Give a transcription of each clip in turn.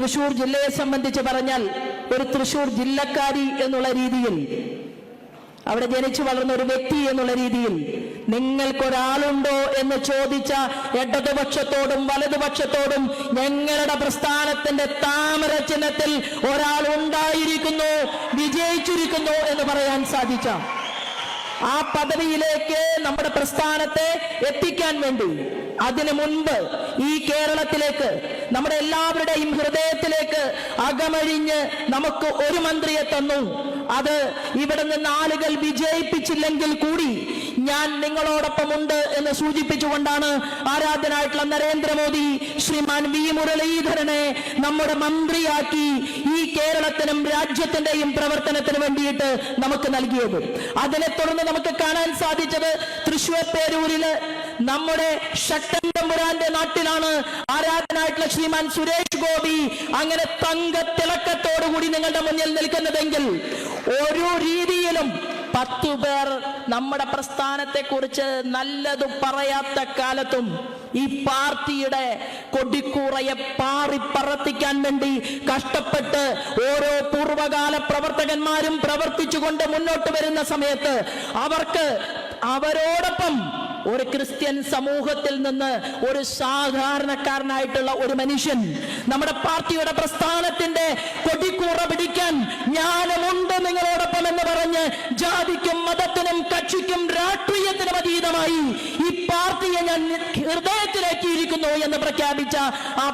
തൃശൂർ ജില്ലയെ സംബന്ധിച്ച് പറഞ്ഞാൽ ഒരു തൃശൂർ ജില്ലക്കാരി എന്നുള്ള രീതിയിൽ അവിടെ ജനിച്ചു വളർന്ന ഒരു വ്യക്തി എന്നുള്ള രീതിയിൽ നിങ്ങൾക്കൊരാളുണ്ടോ എന്ന് ചോദിച്ച ഇടതുപക്ഷത്തോടും വലതുപക്ഷത്തോടും ഞങ്ങളുടെ പ്രസ്ഥാനത്തിന്റെ താമര ചിഹ്നത്തിൽ ഒരാൾ ഉണ്ടായിരിക്കുന്നു വിജയിച്ചിരിക്കുന്നു എന്ന് പറയാൻ സാധിച്ചാം. ആ പദവിയിലേക്ക് നമ്മുടെ പ്രസ്ഥാനത്തെ എത്തിക്കാൻ വേണ്ടി അതിനു മുൻപ് ഈ കേരളത്തിലേക്ക് നമ്മുടെ എല്ലാവരുടെയും ഹൃദയത്തിലേക്ക് അകമഴിഞ്ഞ് നമുക്ക് ഒരു മന്ത്രിയെ തന്നു. അത് ഇവിടെ നിന്ന് ആളുകൾ വിജയിപ്പിച്ചില്ലെങ്കിൽ കൂടി ഞാൻ നിങ്ങളോടൊപ്പം ഉണ്ട് എന്ന് സൂചിപ്പിച്ചുകൊണ്ടാണ് ആരാധനായിട്ടുള്ള നരേന്ദ്രമോദി ശ്രീമാൻ വി മുരളീധരനെ നമ്മുടെ മന്ത്രിയാക്കി ഈ കേരളത്തിനും രാജ്യത്തിന്റെയും പ്രവർത്തനത്തിന് വേണ്ടിയിട്ട് നമുക്ക് നൽകിയത്. അതിനെ തുടർന്ന് നമുക്ക് കാണാൻ സാധിച്ചത് തൃശൂർ പേരൂരിൽ നമ്മുടെ ശക്തൻ തമ്പുരാന്റെ നാട്ടിലാണ് ആരാധനായിട്ടുള്ള ശ്രീമാൻ സുരേഷ് ഗോപി. അങ്ങനെ തങ്ക തിളക്കത്തോടുകൂടി നിങ്ങളുടെ മുന്നിൽ നിൽക്കുന്നതെങ്കിൽ ഒരു രീതിയിലും പത്തു പേർ നമ്മുടെ പ്രസ്ഥാനത്തെ കുറിച്ച് നല്ലത് പറയാത്ത കാലത്തും ഈ പാർട്ടിയുടെ കൊടിക്കൂറയെ പാറി പറത്തിക്കാൻ വേണ്ടി കഷ്ടപ്പെട്ട് ഓരോ പൂർവകാല പ്രവർത്തകന്മാരും പ്രവർത്തിച്ചുകൊണ്ട് മുന്നോട്ട് വരുന്ന സമയത്ത് അവർക്ക് അവരോടൊപ്പം ഒരു ക്രിസ്ത്യൻ സമൂഹത്തിൽ നിന്ന് ഒരു സാധാരണക്കാരനായിട്ടുള്ള ഒരു മനുഷ്യൻ നമ്മുടെ പാർട്ടിയുടെ പ്രസ്ഥാനത്തിന്റെ കൊടിക്കൂറ പിടിക്കാൻ ജ്ഞാനമുണ്ട് നിങ്ങളോടൊപ്പം എന്ന് പറഞ്ഞ് ജാതിക്കും മതത്തിനും കക്ഷിക്കും രാഷ്ട്രീയത്തിനും അതീതമായി ഈ പാർട്ടിയെ ഞാൻ ഹൃദയത്തിലേക്കിയിരിക്കുന്നു എന്ന് പ്രഖ്യാപിച്ച ആ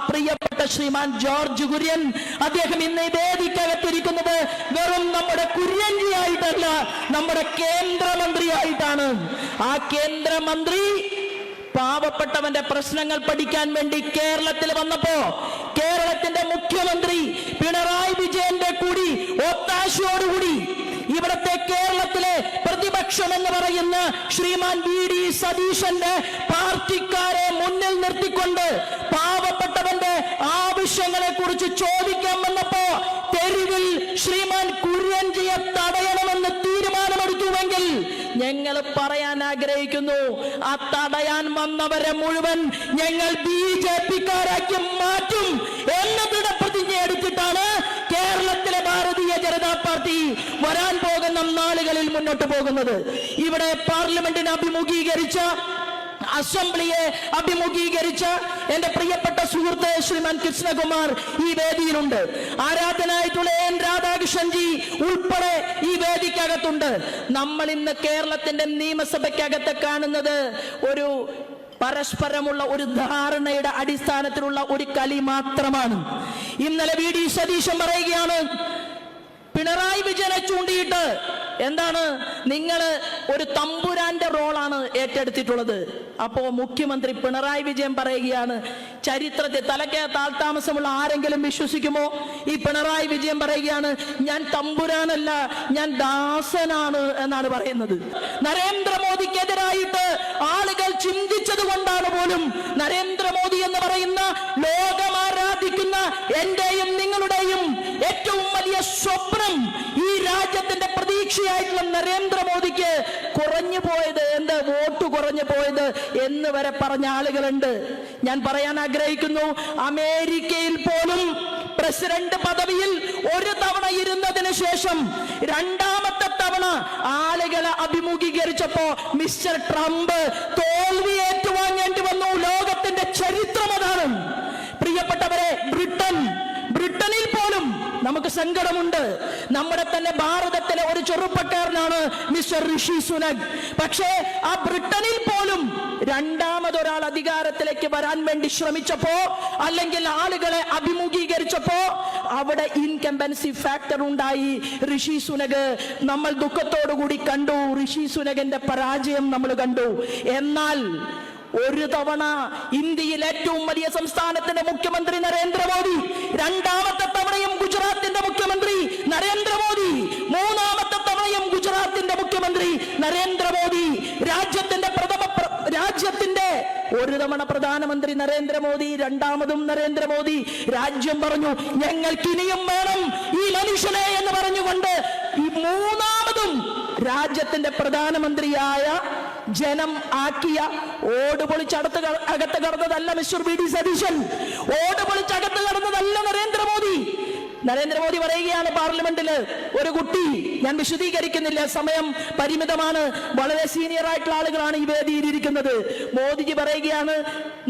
പ്രിയപ്പെട്ട ശ്രീമാൻ ജോർജ് കുര്യൻ അദ്ദേഹം ഇന്ന് വേദിക്കകത്തിരിക്കുന്നത് വെറും നമ്മുടെ കുര്യൻജിയായിട്ടല്ല നമ്മുടെ കേന്ദ്രമന്ത്രിയായിട്ടാണ്. ആ കേന്ദ്രമന്ത്രി പാവപ്പെട്ടവന്റെ പ്രശ്നങ്ങൾ പഠിക്കാൻ വേണ്ടി കേരളത്തിൽ വന്നപ്പോ കേരളത്തിന്റെ മുഖ്യമന്ത്രി പിണറായി വിജയന്റെ കൂടി ഒത്താശയോടുകൂടി ഇവിടത്തെ കേരളത്തിലെ പ്രതിപക്ഷം എന്ന് പറയുന്ന ശ്രീമാൻ വി ഡി സതീശന്റെ പാർട്ടിക്കാരെ മുന്നിൽ നിർത്തിക്കൊണ്ട് കുറിച്ച് തെരുവിൽ ശ്രീമാൻ കുര്യൻജിയെ തടയണമെന്ന് തീരുമാനമെടുത്തുവെങ്കിൽ ഞങ്ങൾ പറയാൻ ആഗ്രഹിക്കുന്നു ആ തടയാൻ വന്നവരെ മുഴുവൻ ഞങ്ങൾ ബി ജെ പിക്കാരാക്കി മാറ്റും എന്ന പ്രതിജ്ഞ എടുത്തിട്ടാണ് കേരളത്തിലെ ഭാരതീയ ജനതാ പാർട്ടി വരാൻ പോകുന്ന നാളുകളിൽ മുന്നോട്ട് പോകുന്നത്. ഇവിടെ പാർലമെന്റിനെ അഭിമുഖീകരിച്ച അസംബ്ലിയെ അഭിമുഖീകരിച്ച എന്റെ പ്രിയപ്പെട്ട സുഹൃത്ത് ശ്രീമാൻ കൃഷ്ണകുമാർ ഈ വേദിയിലുണ്ട്. ആരാധനായിട്ടുള്ള എൻ രാധാകൃഷ്ണൻജി ഉൾപ്പെടെ ഈ വേദിക്കകത്തുണ്ട്. നമ്മൾ ഇന്ന് കേരളത്തിന്റെ നിയമസഭയ്ക്കകത്ത് കാണുന്നത് ഒരു പരസ്പരമുള്ള ഒരു ധാരണയുടെ അടിസ്ഥാനത്തിലുള്ള ഒരു കലി മാത്രമാണ്. ഇന്നലെ വി ഡി സതീശൻ പറയുകയാണ് പിണറായി വിജയനെ ചൂണ്ടിയിട്ട് എന്താണ്? നിങ്ങൾ ഒരു തമ്പുരാന്റെ റോളാണ് ഏറ്റെടുത്തിട്ടുള്ളത്. അപ്പോ മുഖ്യമന്ത്രി പിണറായി വിജയൻ പറയുകയാണ് ചരിത്രത്തെ തലക്കെ താൽതാമസമുള്ള ആരെങ്കിലും വിശ്വസിക്കുമോ? ഈ പിണറായി വിജയൻ പറയുകയാണ് ഞാൻ തമ്പുരാനല്ല ഞാൻ ദാസനാണ് എന്നാണ് പറയുന്നത്. നരേന്ദ്രമോദിക്കെതിരായിട്ട് ആളുകൾ ചിന്തിച്ചത് കൊണ്ടാണ് പോലും നരേന്ദ്രമോദി എന്ന് പറയുന്ന ലോകമാരാധിക്കുന്ന എന്റെയും നിങ്ങളുടെയും ഏറ്റവും വലിയ സ്വപ്നം ഈ രാജ്യത്തിന്റെ പ്രതീക്ഷയായിട്ടുള്ള നരേന്ദ്രമോദിക്ക് കുറഞ്ഞു പോയത് എന്ത് വോട്ട് കുറഞ്ഞു പോയത് എന്ന് വരെ പറഞ്ഞ ആളുകളുണ്ട്. ഞാൻ പറയാൻ ആഗ്രഹിക്കുന്നു അമേരിക്കയിൽ പോലും പ്രസിഡന്റ് പദവിയിൽ ഒരു തവണ ഇരുന്നതിന് ശേഷം രണ്ടാമത്തെ തവണ ആളുകളെ അഭിമുഖീകരിച്ചപ്പോ മിസ്റ്റർ ട്രംപ് തോൽവി ഏറ്റുവാങ്ങേണ്ടി വന്നു. ലോകത്തിന്റെ ചരിത്രം അതാണ് പ്രിയപ്പെട്ടവരെ ബ്രിട്ടൻ ബ്രിട്ടനിൽ പോലും നമുക്ക് സങ്കടമുണ്ട്. നമ്മുടെ തന്നെ ഭാരതത്തിലെ ഒരു ചെറുപ്പക്കാരനാണ് മിസ്റ്റർ ഋഷി സുനക്. പക്ഷേ ആ ബ്രിട്ടനിൽ പോലും രണ്ടാമതൊരാൾ അധികാരത്തിലേക്ക് വരാൻ വേണ്ടി ശ്രമിച്ചപ്പോ അല്ലെങ്കിൽ ആളുകളെ അഭിമുഖീകരിച്ചപ്പോ അവിടെ ഇൻകംബൻസി ഫാക്ടർ ഉണ്ടായി. ഋഷി സുനക് നമ്മൾ ദുഃഖത്തോടുകൂടി കണ്ടു. ഋഷി സുനഗന്റെ പരാജയം നമ്മൾ കണ്ടു. എന്നാൽ ഒരു തവണ ഇന്ത്യയിൽ ഏറ്റവും വലിയ സംസ്ഥാനത്തിന്റെ മുഖ്യമന്ത്രി നരേന്ദ്രമോദി രണ്ടാമത്തെ തവണയും ഗുജറാത്തിന്റെ മുഖ്യമന്ത്രി നരേന്ദ്രമോദി മൂന്നാമത്തെ തവണയും ഗുജറാത്തിന്റെ മുഖ്യമന്ത്രി നരേന്ദ്രമോദി. രാജ്യത്തിന്റെ പ്രഥമ രാജ്യത്തിന്റെ ഒരു തവണ പ്രധാനമന്ത്രി നരേന്ദ്രമോദി രണ്ടാമതും നരേന്ദ്രമോദി. രാജ്യം പറഞ്ഞു ഞങ്ങൾക്ക് ഇനിയും വേണം ഈ മനുഷ്യനെ എന്ന് പറഞ്ഞുകൊണ്ട് ഈ മൂന്നാമതും രാജ്യത്തിന്റെ പ്രധാനമന്ത്രിയായ ജനം ആക്കിയ ഓട് പൊളിച്ചടുത്ത് അകത്ത് കടന്നതല്ല മിസ്റ്റർ ബി ഡി സതീശൻ. ഓട് നരേന്ദ്രമോദി പറയുകയാണ് പാർലമെന്റിൽ ഒരു കുട്ടി ഞാൻ വിശദീകരിക്കുന്നില്ല സമയം പരിമിതമാണ്. വളരെ സീനിയർ ആയിട്ടുള്ള ആളുകളാണ് ഈ വേദിയിലിരിക്കുന്നത്. മോദിജി പറയുകയാണ്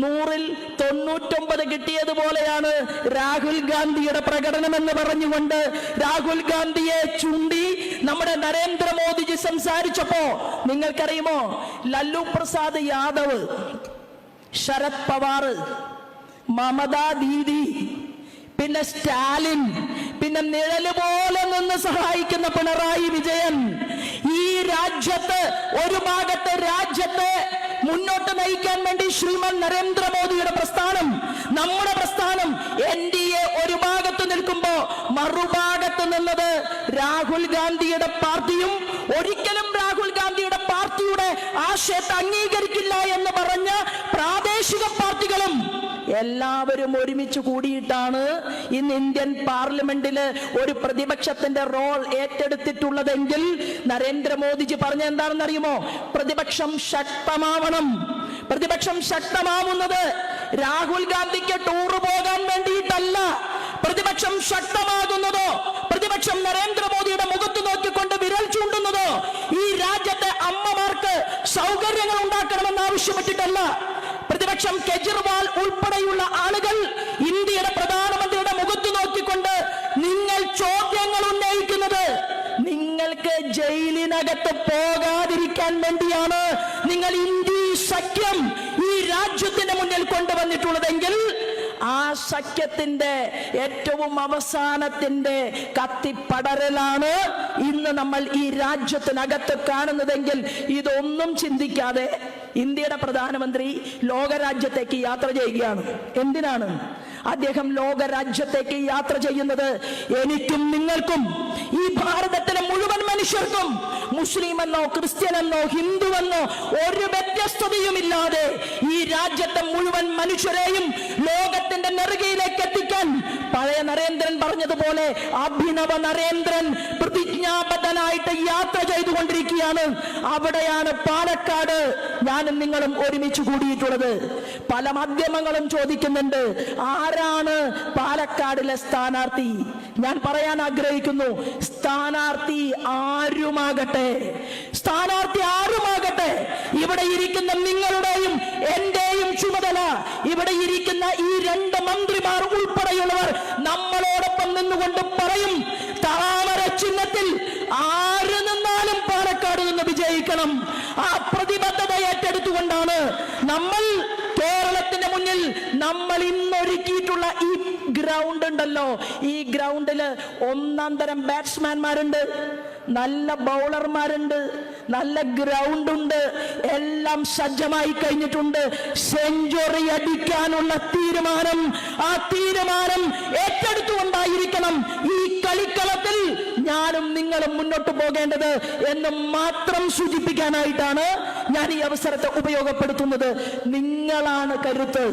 നൂറിൽ തൊണ്ണൂറ്റൊമ്പത് കിട്ടിയതുപോലെയാണ് രാഹുൽ ഗാന്ധിയുടെ പ്രകടനം എന്ന് പറഞ്ഞുകൊണ്ട് രാഹുൽ ഗാന്ധിയെ ചൂണ്ടി നമ്മുടെ നരേന്ദ്രമോദിജി സംസാരിച്ചപ്പോ നിങ്ങൾക്കറിയുമോ? ലല്ലു പ്രസാദ് യാദവ് ശരത് പവാർ മമതാ ദീദി പിന്നെ സ്റ്റാലിൻ പിന്നെ നിഴൽ പോലെ നിന്ന് സഹായിക്കുന്ന പിണറായി വിജയൻ. ഈ രാജ്യത്ത് ഒരു ഭാഗത്തെ രാജ്യത്തെ മുന്നോട്ട് നയിക്കാൻ വേണ്ടി ശ്രീമൻ നരേന്ദ്രമോദിയുടെ പ്രസ്ഥാനം നമ്മുടെ പ്രസ്ഥാനം. എൻ ഡി എ ഒരു ഭാഗത്ത് നിൽക്കുമ്പോ മറുഭാഗത്ത് നിന്നത് രാഹുൽ ഗാന്ധിയുടെ പാർട്ടിയും ഒരിക്കലും രാഹുൽ ഗാന്ധിയുടെ പാർട്ടിയുടെ ആശയത്തെ അംഗീകരിക്കില്ല എന്ന് പറഞ്ഞ പ്രാദേശിക പാർട്ടികളും എല്ലാവരും ഒരുമിച്ച് കൂടിയിട്ടാണ് ഇന്ന് ഇന്ത്യൻ പാർലമെന്റിൽ ഒരു പ്രതിപക്ഷത്തിന്റെ റോൾ ഏറ്റെടുത്തിട്ടുള്ളതെങ്കിൽ നരേന്ദ്രമോദിജി പറഞ്ഞ എന്താണെന്ന് അറിയുമോ പ്രതിപക്ഷം ശക്തമാവണം. പ്രതിപക്ഷം ശക്തമാവുന്നത് രാഹുൽ ഗാന്ധിക്ക് ടൂർ പോകാൻ വേണ്ടിയിട്ടല്ല. പ്രതിപക്ഷം ശക്തമാകുന്നതോ പ്രതിപക്ഷം നരേന്ദ്രമോദിയുടെ മുഖത്ത് നോക്കിക്കൊണ്ട് വിരൽ ചൂണ്ടുന്നതോ ഈ രാജ്യത്തെ അമ്മമാർക്ക് സൗകര്യങ്ങൾ ഉണ്ടാക്കണമെന്ന് ആവശ്യപ്പെട്ടിട്ടല്ല. പ്രതിപക്ഷം കെജ്രിവാൾ ഉൾപ്പെടെയുള്ള ആളുകൾ ഇന്ത്യയുടെ പ്രധാനമന്ത്രിയുടെ മുഖത്ത് നോക്കിക്കൊണ്ട് നിങ്ങൾ ചോദ്യങ്ങൾ ഉന്നയിക്കുന്നത് നിങ്ങൾക്ക് ജയിലിനകത്ത് പോകാതിരിക്കാൻ വേണ്ടിയാണ് നിങ്ങൾ ഇന്ത്യ സഖ്യം ഈ രാജ്യത്തിന്റെ മുന്നിൽ കൊണ്ടുവന്നിട്ടുള്ളതെങ്കിൽ ആ സഖ്യത്തിന്റെ ഏറ്റവും അവസാനത്തിന്റെ കത്തിപ്പടരലാണ് ഇന്ന് നമ്മൾ ഈ രാജ്യത്തിനകത്ത് കാണുന്നതെങ്കിൽ ഇതൊന്നും ചിന്തിക്കാതെ ഇന്ത്യയുടെ പ്രധാനമന്ത്രി ലോകരാജ്യത്തേക്ക് യാത്ര ചെയ്യുകയാണ്. എന്തിനാണ്? അദ്ദേഹം ലോകരാജ്യത്തേക്ക് യാത്ര ചെയ്യുന്നത്? എനിക്കും നിങ്ങൾക്കും. ഈ ഭാരതത്തിലെ മുഴുവൻ മനുഷ്യർക്കും മുസ്ലിം എന്നോ ക്രിസ്ത്യൻ എന്നോ ഹിന്ദു എന്നോ ഒരു വ്യത്യസ്തതയുമില്ലാതെ ഈ രാജ്യത്തെ മുഴുവൻ മനുഷ്യരെയും ലോകത്തിന്റെ നെറുകയിലേക്ക് എത്തിക്കാൻ നരേന്ദ്രൻ പറഞ്ഞതുപോലെ അഭിനവ നരേന്ദ്രൻ പ്രതിജ്ഞാബദ്ധനായിട്ട് യാത്ര ചെയ്തുകൊണ്ടിരിക്കുകയാണ്. അവിടെയാണ് പാലക്കാട് ഞാനും നിങ്ങളും ഒരുമിച്ച് കൂടിയിട്ടുള്ളത്. പല മാധ്യമങ്ങളും ചോദിക്കുന്നുണ്ട് ആരാണ് പാലക്കാടിലെ സ്ഥാനാർത്ഥി? ഞാൻ പറയാൻ ആഗ്രഹിക്കുന്നു സ്ഥാനാർത്ഥി ആരുമാകട്ടെ? സ്ഥാനാർത്ഥി ആരുമാകട്ടെ? ഇവിടെ ഇരിക്കുന്ന നിങ്ങളുടെയും എന്റെയും ചുമതല ഇവിടെ ഇരിക്കുന്ന ഈ രണ്ട് മന്ത്രിമാർ ഉൾപ്പെടെയുള്ളവർ ആ പ്രതിബദ്ധത ഏറ്റെടുത്തുകൊണ്ടാണ് നമ്മൾ കേരളത്തിന്റെ മുന്നിൽ നമ്മൾ ഇന്നൊരുക്കിയിട്ടുള്ള ഈ ഗ്രൗണ്ട് ഉണ്ടല്ലോ. ഈ ഗ്രൗണ്ടിൽ ഒന്നാം തരം ബാറ്റ്സ്മാൻമാരുണ്ട് നല്ല ബൗളർമാരുണ്ട് നല്ല ഗ്രൗണ്ട് ഉണ്ട് എല്ലാം സജ്ജമായി കഴിഞ്ഞിട്ടുണ്ട്. സെഞ്ചുറി അടിക്കാനുള്ള തീരുമാനം ആ തീരുമാനം ഏറ്റെടുത്തുകൊണ്ടായിരിക്കണം ഈ കളിക്കളത്തിൽ ഞാനും മുന്നോട്ട് പോകേണ്ടത് എന്ന് മാത്രം സൂചിപ്പിക്കാനായിട്ടാണ് ഞാൻ ഈ അവസരത്തെ ഉപയോഗപ്പെടുത്തുന്നത്. നിങ്ങളാണ് കരുത്ത്.